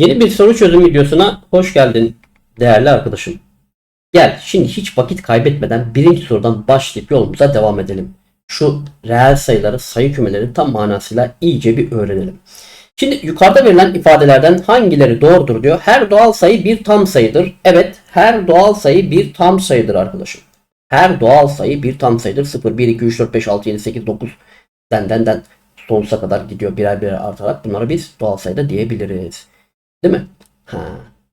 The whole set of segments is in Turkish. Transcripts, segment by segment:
Yeni bir soru çözüm videosuna hoş geldin değerli arkadaşım. Gel şimdi hiç vakit kaybetmeden birinci sorudan başlayıp yolumuza devam edelim. Şu reel sayıları, sayı kümelerini tam manasıyla iyice bir öğrenelim. Şimdi yukarıda verilen ifadelerden hangileri doğrudur diyor. Her doğal sayı bir tam sayıdır. Evet, her doğal sayı bir tam sayıdır arkadaşım. Her doğal sayı bir tam sayıdır. 0, 1, 2, 3, 4, 5, 6, 7, 8, 9 den den den sonsuza kadar gidiyor birer birer artarak. Bunlara biz doğal sayıda diyebiliriz. Değil mi? Ha.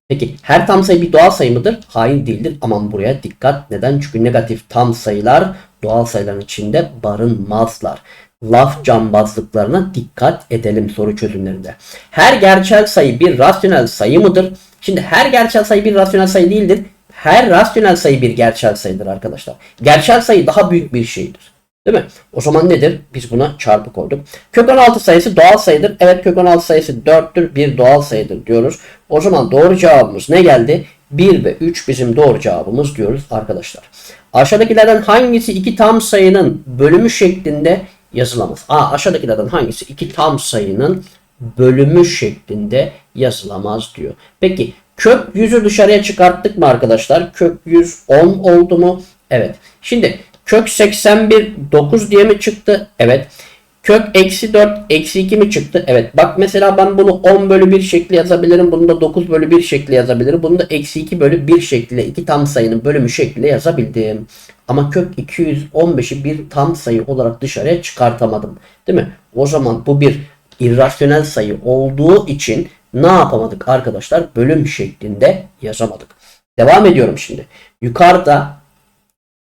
Peki her tam sayı bir doğal sayı mıdır? Hayır değildir. Aman buraya dikkat. Neden? Çünkü negatif tam sayılar doğal sayıların içinde barınmazlar. Laf cambazlıklarına dikkat edelim soru çözümlerinde. Her gerçel sayı bir rasyonel sayı mıdır? Şimdi her gerçel sayı bir rasyonel sayı değildir. Her rasyonel sayı bir gerçel sayıdır arkadaşlar. Gerçel sayı daha büyük bir şeydir. Değil mi? O zaman nedir? Biz buna çarpı koyduk. Kök 16 sayısı doğal sayıdır. Evet kök 16 sayısı 4'tür. Bir doğal sayıdır diyoruz. O zaman doğru cevabımız ne geldi? 1 ve 3 bizim doğru cevabımız diyoruz arkadaşlar. Aşağıdakilerden hangisi iki tam sayının bölümü şeklinde yazılamaz? A. Aşağıdakilerden hangisi iki tam sayının bölümü şeklinde yazılamaz diyor. Peki kök 100'ü dışarıya çıkarttık mı arkadaşlar? Kök 100 10 oldu mu? Evet. Şimdi Kök 81 9 diye mi çıktı? Evet. Kök eksi 4 eksi 2 mi çıktı? Evet. Bak mesela ben bunu 10 bölü 1 şekli yazabilirim. Bunu da 9 bölü 1 şekli yazabilirim. Bunu da eksi 2 bölü 1 şekliyle iki tam sayının bölümü şekliyle yazabildim. Ama kök 215'i bir tam sayı olarak dışarıya çıkartamadım. Değil mi? O zaman bu bir irrasyonel sayı olduğu için ne yapamadık arkadaşlar? Bölüm şeklinde yazamadık. Devam ediyorum şimdi. Yukarıda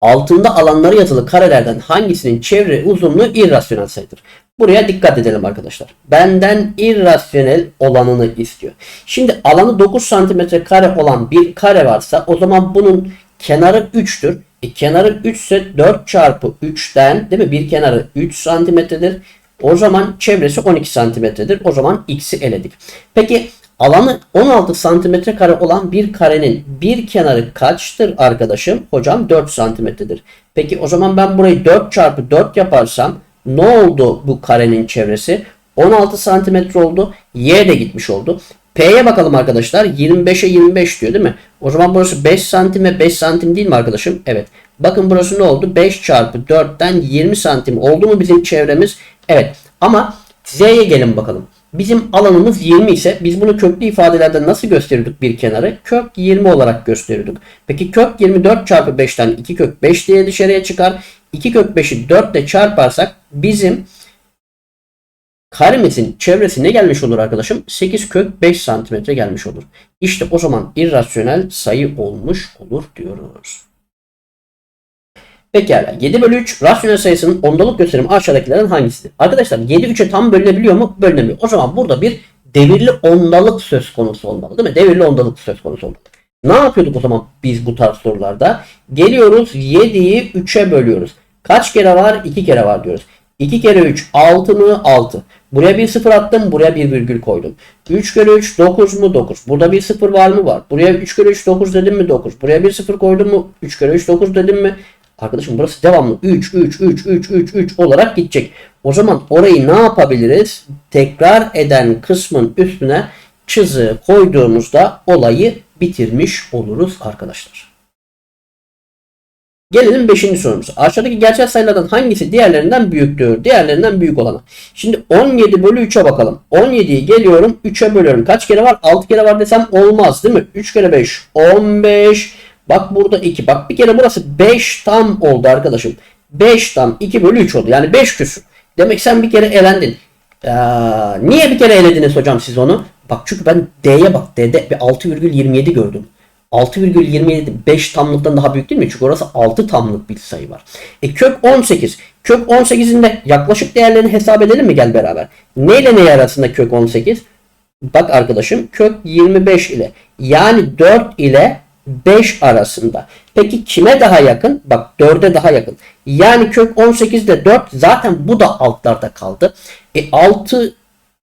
altında alanları yazılı karelerden hangisinin çevre uzunluğu irrasyonel sayıdır? Buraya dikkat edelim arkadaşlar. Benden irrasyonel olanını istiyor. Şimdi alanı 9 cm kare olan bir kare varsa o zaman bunun kenarı 3'tür. E, kenarı 3 ise 4 çarpı 3'ten değil mi? Bir kenarı 3 santimetredir. O zaman çevresi 12 santimetredir. O zaman x'i eledik. Peki Alanı 16 santimetre kare olan bir karenin bir kenarı kaçtır arkadaşım? Hocam 4 santimetredir. Peki o zaman ben burayı 4 çarpı 4 yaparsam ne oldu bu karenin çevresi? 16 santimetre oldu. Y de gitmiş oldu. P'ye bakalım arkadaşlar. 25'e 25 diyor değil mi? O zaman burası 5 santime 5 santim değil mi arkadaşım? Evet. Bakın burası ne oldu? 5 çarpı 4'ten 20 santim oldu mu bizim çevremiz? Evet. Ama Z'ye gelin bakalım. Bizim alanımız 20 ise biz bunu köklü ifadelerde nasıl gösteriyorduk bir kenarı? Kök 20 olarak gösteriyorduk. Peki kök 24 çarpı 5'ten 2 kök 5 diye dışarıya çıkar. 2 kök 5'i 4 ile çarparsak bizim karemizin çevresi ne gelmiş olur arkadaşım? 8 kök 5 santimetre gelmiş olur. İşte o zaman irrasyonel sayı olmuş olur diyoruz. Pekala 7 bölü 3 rasyonel sayısının ondalık gösterimi aşağıdakilerden hangisidir? Arkadaşlar 7 3'e tam bölünebiliyor mu? Bölünemiyor. O zaman burada bir devirli ondalık söz konusu olmalı değil mi? Devirli ondalık söz konusu olmalı. Ne yapıyorduk o zaman biz bu tarz sorularda? Geliyoruz 7'yi 3'e bölüyoruz. Kaç kere var? 2 kere var diyoruz. 2 kere 3 6 mı? 6. Buraya bir sıfır attım. Buraya bir virgül koydum. 3 kere 3 9 mu? 9. Burada bir sıfır var mı? Var. Buraya 3 kere 3 9 dedim mi? 9. Buraya bir sıfır koydum mu? 3 kere 3 9 dedim mi? Arkadaşım burası devamlı 3 3 3 3 3 3 olarak gidecek. O zaman orayı ne yapabiliriz? Tekrar eden kısmın üstüne çizgi koyduğumuzda olayı bitirmiş oluruz arkadaşlar. Gelelim 5. sorumuza. Aşağıdaki gerçel sayılardan hangisi diğerlerinden büyüktür? Diğerlerinden büyük olanı. Şimdi 17 bölü 3'e bakalım. 17'yi geliyorum 3'e bölüyorum. Kaç kere var? 6 kere var desem olmaz değil mi? 3 kere 5 15 Bak burada 2. Bak bir kere burası 5 tam oldu arkadaşım. 5 tam 2 bölü 3 oldu. Yani 5 küsür. Demek sen bir kere elendin. Ee, niye bir kere elediniz hocam siz onu? Bak çünkü ben D'ye bak. D'de 6,27 gördüm. 6,27 5 tamlıktan daha büyük değil mi? Çünkü orası 6 tamlık bir sayı var. E kök 18. Kök 18'in de yaklaşık değerlerini hesap edelim mi gel beraber. Ne ile ne arasında kök 18? Bak arkadaşım kök 25 ile yani 4 ile 5 arasında. Peki kime daha yakın? Bak 4'e daha yakın. Yani kök 18 ile 4 zaten bu da altlarda kaldı. E 6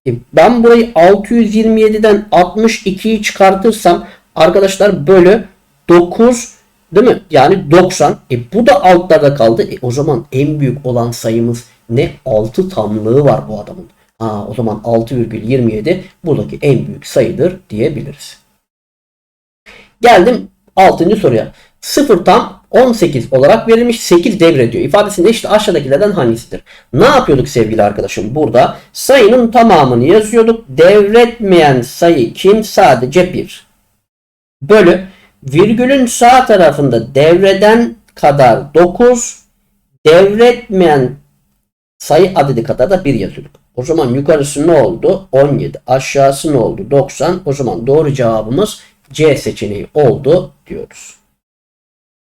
e ben burayı 627'den 62'yi çıkartırsam arkadaşlar bölü 9 değil mi? Yani 90. E bu da altlarda kaldı. E o zaman en büyük olan sayımız ne? 6 tamlığı var bu adamın. Aa, o zaman 6,27 buradaki en büyük sayıdır diyebiliriz. Geldim 6. soruya. 0 tam 18 olarak verilmiş 8 devrediyor. İfadesinde işte aşağıdakilerden hangisidir? Ne yapıyorduk sevgili arkadaşım? Burada sayının tamamını yazıyorduk. Devretmeyen sayı kim? Sadece 1. Bölü virgülün sağ tarafında devreden kadar 9 devretmeyen sayı adedi kadar da 1 yazıyorduk. O zaman yukarısı ne oldu? 17. Aşağısı ne oldu? 90. O zaman doğru cevabımız C seçeneği oldu diyoruz.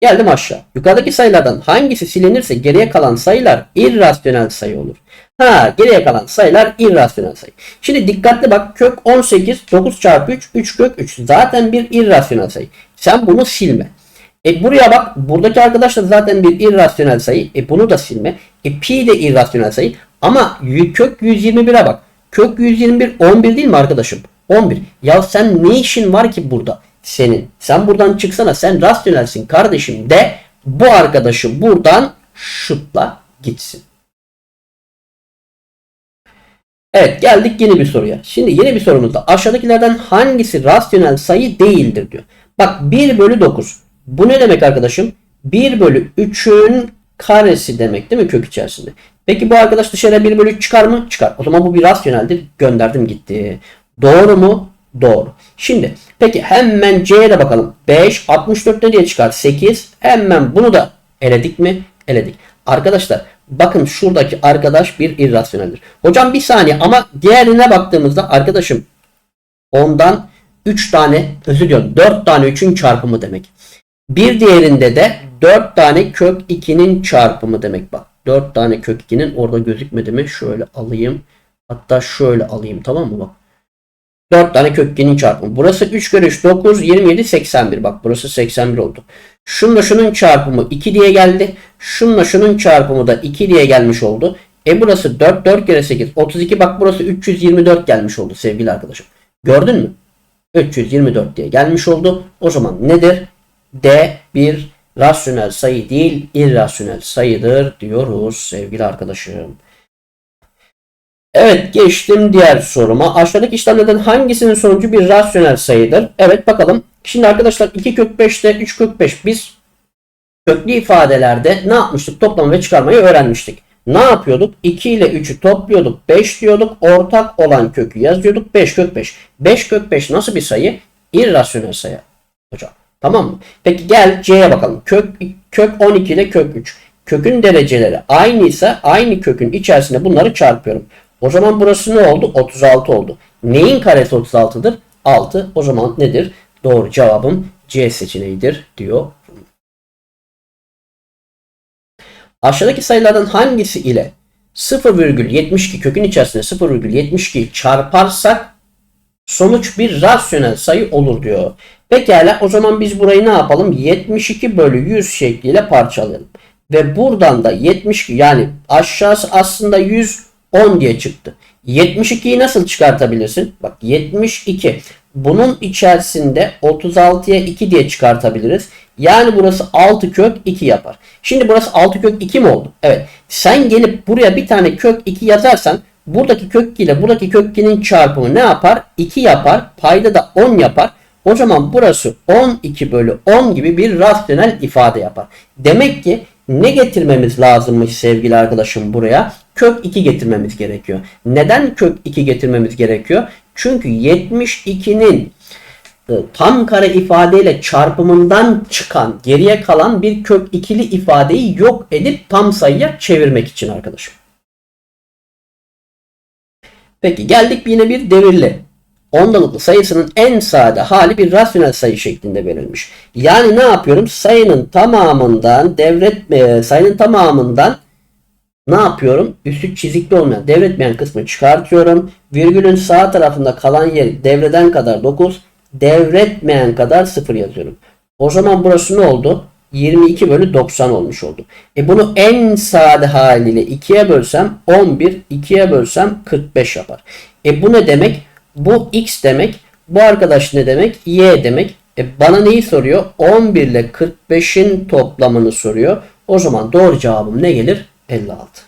Geldim aşağı. Yukarıdaki sayılardan hangisi silinirse geriye kalan sayılar irrasyonel sayı olur. Ha geriye kalan sayılar irrasyonel sayı. Şimdi dikkatli bak kök 18 9 çarpı 3 3 kök 3 zaten bir irrasyonel sayı. Sen bunu silme. E buraya bak buradaki arkadaşlar zaten bir irrasyonel sayı. E bunu da silme. E pi de irrasyonel sayı. Ama kök 121'e bak. Kök 121 11 değil mi arkadaşım? 11. Ya sen ne işin var ki burada senin? Sen buradan çıksana sen rasyonelsin kardeşim de bu arkadaşı buradan şutla gitsin. Evet geldik yeni bir soruya. Şimdi yeni bir sorumuzda aşağıdakilerden hangisi rasyonel sayı değildir diyor. Bak 1 bölü 9. Bu ne demek arkadaşım? 1 bölü 3'ün karesi demek değil mi kök içerisinde? Peki bu arkadaş dışarıya 1 bölü 3 çıkar mı? Çıkar. O zaman bu bir rasyoneldir. Gönderdim gitti. Doğru mu? Doğru. Şimdi peki hemen C'ye de bakalım. 5, 64 ne diye çıkar? 8. Hemen bunu da eledik mi? Eledik. Arkadaşlar bakın şuradaki arkadaş bir irrasyoneldir. Hocam bir saniye ama diğerine baktığımızda arkadaşım ondan 3 tane özür diliyorum 4 tane 3'ün çarpımı demek. Bir diğerinde de 4 tane kök 2'nin çarpımı demek bak. 4 tane kök 2'nin orada gözükmedi mi? Şöyle alayım. Hatta şöyle alayım tamam mı bak. 4 tane kök 2'nin çarpımı. Burası 3 kere 3 9 27 81 bak burası 81 oldu. Şunla şunun çarpımı 2 diye geldi. Şunla şunun çarpımı da 2 diye gelmiş oldu. E burası 4 4 kere 8 32 bak burası 324 gelmiş oldu sevgili arkadaşım. Gördün mü? 324 diye gelmiş oldu. O zaman nedir? D bir rasyonel sayı değil irrasyonel sayıdır diyoruz sevgili arkadaşım. Evet geçtim diğer soruma. Aşağıdaki işlemlerden hangisinin sonucu bir rasyonel sayıdır? Evet bakalım. Şimdi arkadaşlar 2 kök 5'te 3 kök 5 biz köklü ifadelerde ne yapmıştık? Toplama ve çıkarmayı öğrenmiştik. Ne yapıyorduk? 2 ile 3'ü topluyorduk. 5 diyorduk. Ortak olan kökü yazıyorduk. 5 kök 5. 5 kök 5 nasıl bir sayı? İrrasyonel sayı. Hocam. Tamam mı? Peki gel C'ye bakalım. Kök, kök 12 ile kök 3. Kökün dereceleri aynıysa aynı kökün içerisinde bunları çarpıyorum. O zaman burası ne oldu? 36 oldu. Neyin karesi 36'dır? 6. O zaman nedir? Doğru cevabım C seçeneğidir diyor. Aşağıdaki sayılardan hangisi ile 0,72 kökün içerisinde 0,72 çarparsak sonuç bir rasyonel sayı olur diyor. Pekala o zaman biz burayı ne yapalım? 72 bölü 100 şekliyle parçalayalım. Ve buradan da 72 yani aşağısı aslında 110 diye çıktı. 72'yi nasıl çıkartabilirsin? Bak 72. Bunun içerisinde 36'ya 2 diye çıkartabiliriz. Yani burası 6 kök 2 yapar. Şimdi burası 6 kök 2 mi oldu? Evet. Sen gelip buraya bir tane kök 2 yazarsan buradaki kök 2 ile buradaki kök 2'nin çarpımı ne yapar? 2 yapar. Payda da 10 yapar. O zaman burası 12 bölü 10 gibi bir rasyonel ifade yapar. Demek ki ne getirmemiz lazımmış sevgili arkadaşım buraya? Kök 2 getirmemiz gerekiyor. Neden kök 2 getirmemiz gerekiyor? Çünkü 72'nin e, tam kare ifadeyle çarpımından çıkan geriye kalan bir kök ikili ifadeyi yok edip tam sayıya çevirmek için arkadaşım. Peki geldik yine bir devirli. Ondalıklı sayısının en sade hali bir rasyonel sayı şeklinde verilmiş. Yani ne yapıyorum? Sayının tamamından devret sayının tamamından ne yapıyorum? Üstü çizikli olmayan devretmeyen kısmı çıkartıyorum. Virgülün sağ tarafında kalan yer devreden kadar 9, devretmeyen kadar 0 yazıyorum. O zaman burası ne oldu? 22 bölü 90 olmuş oldu. E bunu en sade haliyle 2'ye bölsem 11, 2'ye bölsem 45 yapar. E bu ne demek? Bu x demek. Bu arkadaş ne demek? y demek. E bana neyi soruyor? 11 ile 45'in toplamını soruyor. O zaman doğru cevabım ne gelir? 56.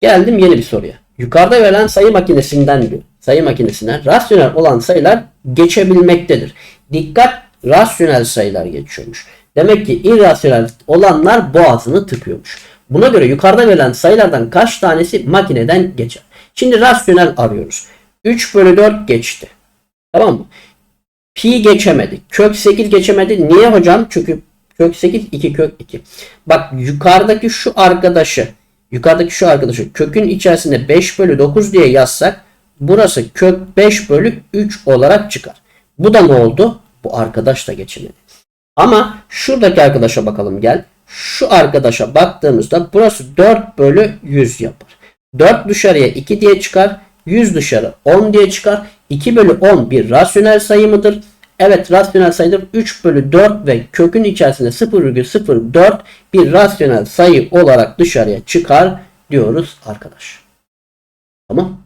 Geldim yeni bir soruya. Yukarıda verilen sayı makinesinden diyor. Sayı makinesinden rasyonel olan sayılar geçebilmektedir. Dikkat rasyonel sayılar geçiyormuş. Demek ki irrasyonel olanlar boğazını tıkıyormuş. Buna göre yukarıda verilen sayılardan kaç tanesi makineden geçer? Şimdi rasyonel arıyoruz. 3 bölü 4 geçti. Tamam mı? Pi geçemedi. Kök 8 geçemedi. Niye hocam? Çünkü kök 8 2 kök 2. Bak yukarıdaki şu arkadaşı yukarıdaki şu arkadaşı kökün içerisinde 5 bölü 9 diye yazsak burası kök 5 bölü 3 olarak çıkar. Bu da ne oldu? Bu arkadaş da geçemedi. Ama şuradaki arkadaşa bakalım gel. Şu arkadaşa baktığımızda burası 4 bölü 100 yapar. 4 dışarıya 2 diye çıkar. 100 dışarı 10 diye çıkar. 2 bölü 10 bir rasyonel sayı mıdır? Evet rasyonel sayıdır. 3 bölü 4 ve kökün içerisinde 0,04 bir rasyonel sayı olarak dışarıya çıkar diyoruz arkadaş. Tamam.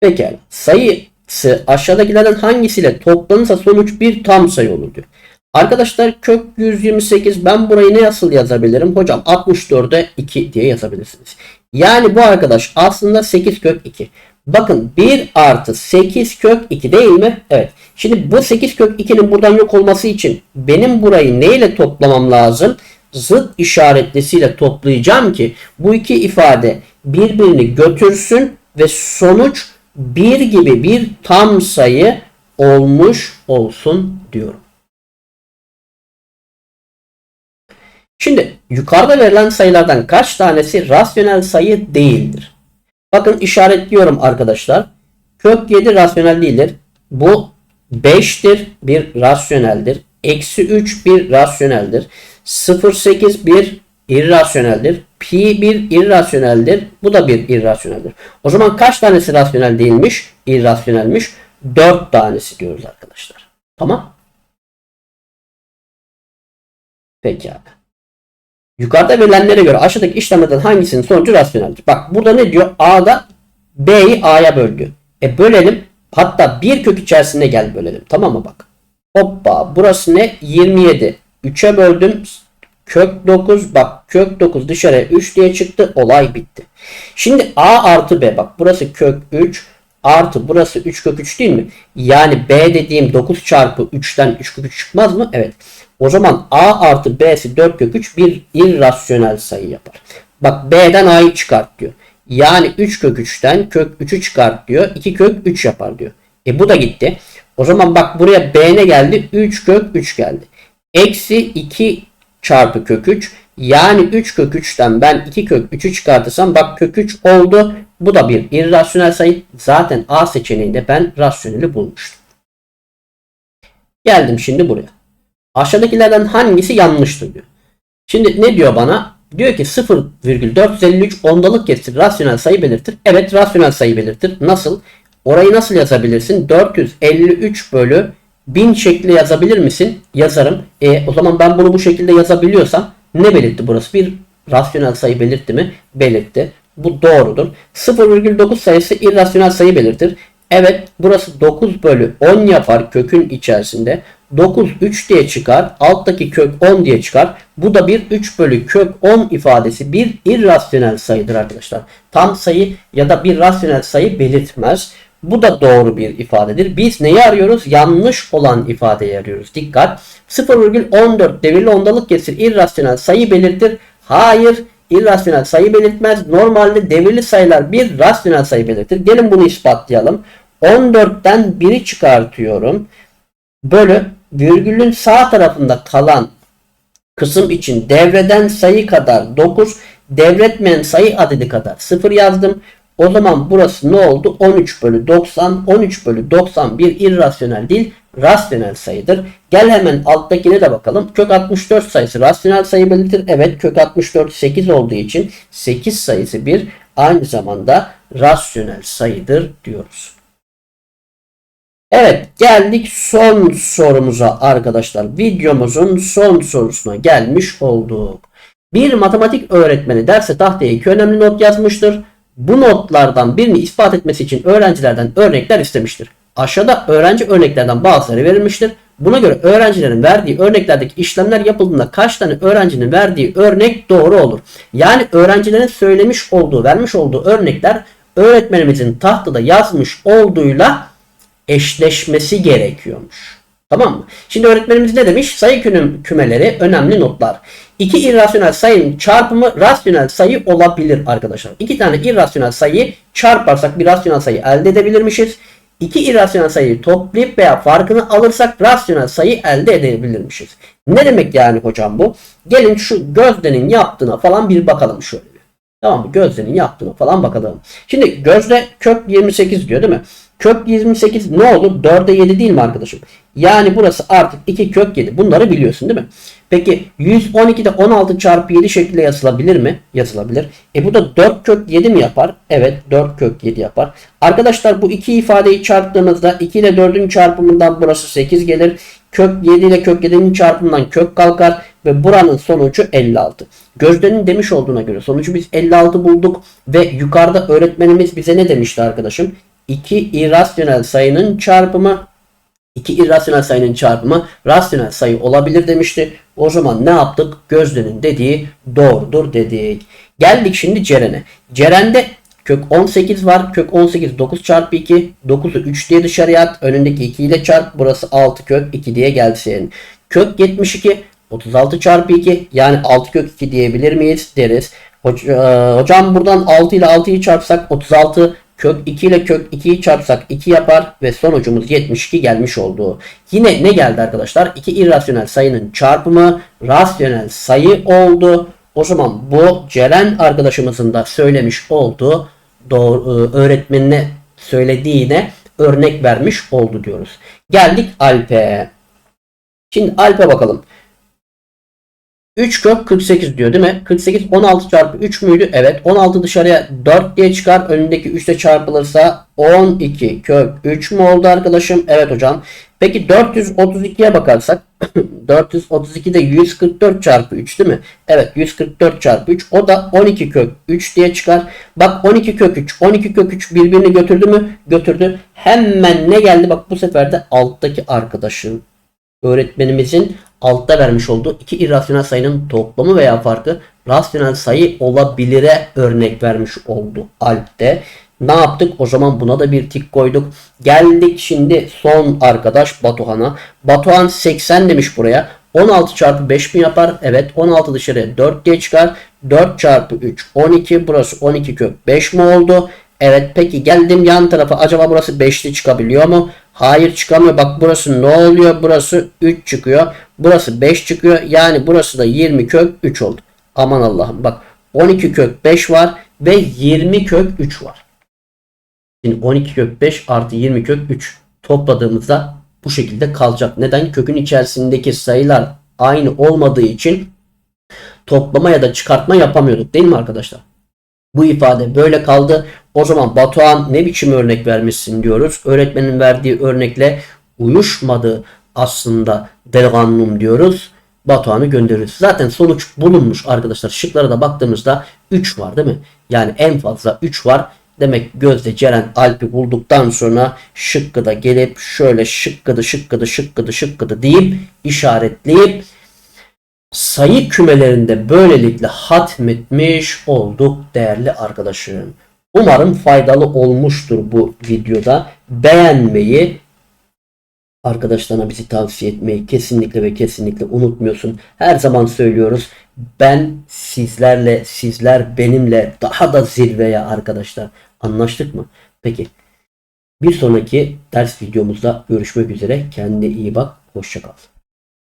Pekala. Sayısı aşağıdakilerden hangisiyle toplanırsa sonuç bir tam sayı olur diyor. Arkadaşlar kök 128 ben burayı ne nasıl yazabilirim? Hocam 64'e 2 diye yazabilirsiniz. Yani bu arkadaş aslında 8 kök 2. Bakın 1 artı 8 kök 2 değil mi? Evet. Şimdi bu 8 kök 2'nin buradan yok olması için benim burayı neyle toplamam lazım? Zıt işaretlisiyle toplayacağım ki bu iki ifade birbirini götürsün ve sonuç 1 gibi bir tam sayı olmuş olsun diyorum. Şimdi yukarıda verilen sayılardan kaç tanesi rasyonel sayı değildir? Bakın işaretliyorum arkadaşlar. Kök 7 rasyonel değildir. Bu 5'tir bir rasyoneldir. Eksi 3 bir rasyoneldir. 0,8 bir irrasyoneldir. Pi bir irrasyoneldir. Bu da bir irrasyoneldir. O zaman kaç tanesi rasyonel değilmiş? İrrasyonelmiş. 4 tanesi diyoruz arkadaşlar. Tamam. Peki. Yukarıda verilenlere göre aşağıdaki işlemlerden hangisinin sonucu rasyoneldir? Bak burada ne diyor? A'da B'yi A'ya böldü. E bölelim. Hatta bir kök içerisinde gel bölelim. Tamam mı bak. Hoppa burası ne? 27. 3'e böldüm. Kök 9 bak kök 9 dışarıya 3 diye çıktı. Olay bitti. Şimdi A artı B bak burası kök 3 artı burası 3 kök 3 değil mi? Yani B dediğim 9 çarpı 3'ten 3 kök 3 çıkmaz mı? Evet. O zaman A artı B'si 4 kök 3 bir irrasyonel sayı yapar. Bak B'den A'yı çıkart diyor. Yani 3 kök 3'ten kök 3'ü çıkart diyor. 2 kök 3 yapar diyor. E bu da gitti. O zaman bak buraya B ne geldi? 3 kök 3 geldi. Eksi 2 çarpı kök 3. Yani 3 kök 3'ten ben 2 kök 3'ü çıkartırsam bak kök 3 oldu. Bu da bir irrasyonel sayı. Zaten A seçeneğinde ben rasyoneli bulmuştum. Geldim şimdi buraya. Aşağıdakilerden hangisi yanlıştır diyor. Şimdi ne diyor bana? Diyor ki 0,453 ondalık kesir rasyonel sayı belirtir. Evet rasyonel sayı belirtir. Nasıl? Orayı nasıl yazabilirsin? 453 bölü 1000 şekli yazabilir misin? Yazarım. E, o zaman ben bunu bu şekilde yazabiliyorsam ne belirtti burası? Bir rasyonel sayı belirtti mi? Belirtti. Bu doğrudur. 0,9 sayısı irrasyonel sayı belirtir. Evet burası 9 bölü 10 yapar kökün içerisinde. 9 3 diye çıkar. Alttaki kök 10 diye çıkar. Bu da bir 3 bölü kök 10 ifadesi bir irrasyonel sayıdır arkadaşlar. Tam sayı ya da bir rasyonel sayı belirtmez. Bu da doğru bir ifadedir. Biz neyi arıyoruz? Yanlış olan ifadeyi arıyoruz. Dikkat. 0,14 devirli ondalık kesir irrasyonel sayı belirtir. Hayır. irrasyonel sayı belirtmez. Normalde devirli sayılar bir rasyonel sayı belirtir. Gelin bunu ispatlayalım. 14'ten 1'i çıkartıyorum. Bölü virgülün sağ tarafında kalan kısım için devreden sayı kadar 9, devretmeyen sayı adedi kadar 0 yazdım. O zaman burası ne oldu? 13 bölü 90. 13 bölü 90 bir irrasyonel değil, rasyonel sayıdır. Gel hemen alttakine de bakalım. Kök 64 sayısı rasyonel sayı belirtir. Evet kök 64 8 olduğu için 8 sayısı bir aynı zamanda rasyonel sayıdır diyoruz. Evet geldik son sorumuza arkadaşlar. Videomuzun son sorusuna gelmiş olduk. Bir matematik öğretmeni derse tahtaya iki önemli not yazmıştır. Bu notlardan birini ispat etmesi için öğrencilerden örnekler istemiştir. Aşağıda öğrenci örneklerden bazıları verilmiştir. Buna göre öğrencilerin verdiği örneklerdeki işlemler yapıldığında kaç tane öğrencinin verdiği örnek doğru olur? Yani öğrencilerin söylemiş olduğu, vermiş olduğu örnekler öğretmenimizin tahtada yazmış olduğuyla eşleşmesi gerekiyormuş. Tamam mı? Şimdi öğretmenimiz ne demiş? Sayı kümeleri önemli notlar. İki irrasyonel sayının çarpımı rasyonel sayı olabilir arkadaşlar. İki tane irrasyonel sayıyı çarparsak bir rasyonel sayı elde edebilirmişiz. İki irrasyonel sayıyı toplayıp veya farkını alırsak rasyonel sayı elde edebilirmişiz. Ne demek yani hocam bu? Gelin şu Gözde'nin yaptığına falan bir bakalım şöyle. Tamam mı? Gözde'nin yaptığına falan bakalım. Şimdi Gözde kök 28 diyor değil mi? Kök 28 ne olur? 4'e 7 değil mi arkadaşım? Yani burası artık 2 kök 7. Bunları biliyorsun değil mi? Peki 112'de 16 çarpı 7 şekilde yazılabilir mi? Yazılabilir. E bu da 4 kök 7 mi yapar? Evet 4 kök 7 yapar. Arkadaşlar bu iki ifadeyi çarptığımızda 2 ile 4'ün çarpımından burası 8 gelir. Kök 7 ile kök 7'nin çarpımından kök kalkar ve buranın sonucu 56. Gözde'nin demiş olduğuna göre sonucu biz 56 bulduk ve yukarıda öğretmenimiz bize ne demişti arkadaşım? İki irrasyonel sayının çarpımı iki irrasyonel sayının çarpımı rasyonel sayı olabilir demişti. O zaman ne yaptık? Gözde'nin dediği doğrudur dedik. Geldik şimdi Ceren'e. Ceren'de kök 18 var. Kök 18 9 çarpı 2. 9'u 3 diye dışarıya at. Önündeki 2 ile çarp. Burası 6 kök 2 diye gelsin. Kök 72 36 çarpı 2 yani 6 kök 2 diyebilir miyiz deriz. Hocam buradan 6 ile 6'yı çarpsak 36 kök 2 ile kök 2'yi çarpsak 2 yapar ve sonucumuz 72 gelmiş oldu. Yine ne geldi arkadaşlar? İki irrasyonel sayının çarpımı rasyonel sayı oldu. O zaman bu Ceren arkadaşımızın da söylemiş olduğu doğru, öğretmenine söylediğine örnek vermiş oldu diyoruz. Geldik Alp'e. Şimdi Alp'e bakalım. 3 kök 48 diyor değil mi? 48 16 çarpı 3 müydü? Evet. 16 dışarıya 4 diye çıkar. Önündeki 3 ile çarpılırsa 12 kök 3 mü oldu arkadaşım? Evet hocam. Peki 432'ye bakarsak 432 de 144 çarpı 3 değil mi? Evet 144 çarpı 3 o da 12 kök 3 diye çıkar. Bak 12 kök 3 12 kök 3 birbirini götürdü mü? Götürdü. Hemen ne geldi? Bak bu sefer de alttaki arkadaşın öğretmenimizin altta vermiş olduğu iki irrasyonel sayının toplamı veya farkı rasyonel sayı olabilire örnek vermiş oldu Alp'te. Ne yaptık? O zaman buna da bir tik koyduk. Geldik şimdi son arkadaş Batuhan'a. Batuhan 80 demiş buraya. 16 çarpı 5 mi yapar? Evet 16 dışarıya 4 diye çıkar. 4 çarpı 3 12 burası 12 kök 5 mi oldu? Evet peki geldim yan tarafa acaba burası 5'li çıkabiliyor mu? Hayır çıkamıyor. Bak burası ne oluyor? Burası 3 çıkıyor. Burası 5 çıkıyor. Yani burası da 20 kök 3 oldu. Aman Allah'ım bak 12 kök 5 var ve 20 kök 3 var. Şimdi 12 kök 5 artı 20 kök 3 topladığımızda bu şekilde kalacak. Neden? Kökün içerisindeki sayılar aynı olmadığı için toplama ya da çıkartma yapamıyorduk değil mi arkadaşlar? Bu ifade böyle kaldı. O zaman Batuhan ne biçim örnek vermişsin diyoruz. Öğretmenin verdiği örnekle uyuşmadı aslında delgannum diyoruz. Batuhan'ı gönderiyoruz. Zaten sonuç bulunmuş arkadaşlar. Şıklara da baktığımızda 3 var değil mi? Yani en fazla 3 var. Demek Gözde Ceren Alp'i bulduktan sonra şıkkıda gelip şöyle şıkkıdı şıkkıdı şıkkıdı şıkkıdı deyip işaretleyip sayı kümelerinde böylelikle hatmetmiş olduk değerli arkadaşım. Umarım faydalı olmuştur bu videoda. Beğenmeyi, arkadaşlarına bizi tavsiye etmeyi kesinlikle ve kesinlikle unutmuyorsun. Her zaman söylüyoruz. Ben sizlerle, sizler benimle daha da zirveye arkadaşlar. Anlaştık mı? Peki. Bir sonraki ders videomuzda görüşmek üzere. Kendine iyi bak. Hoşçakal.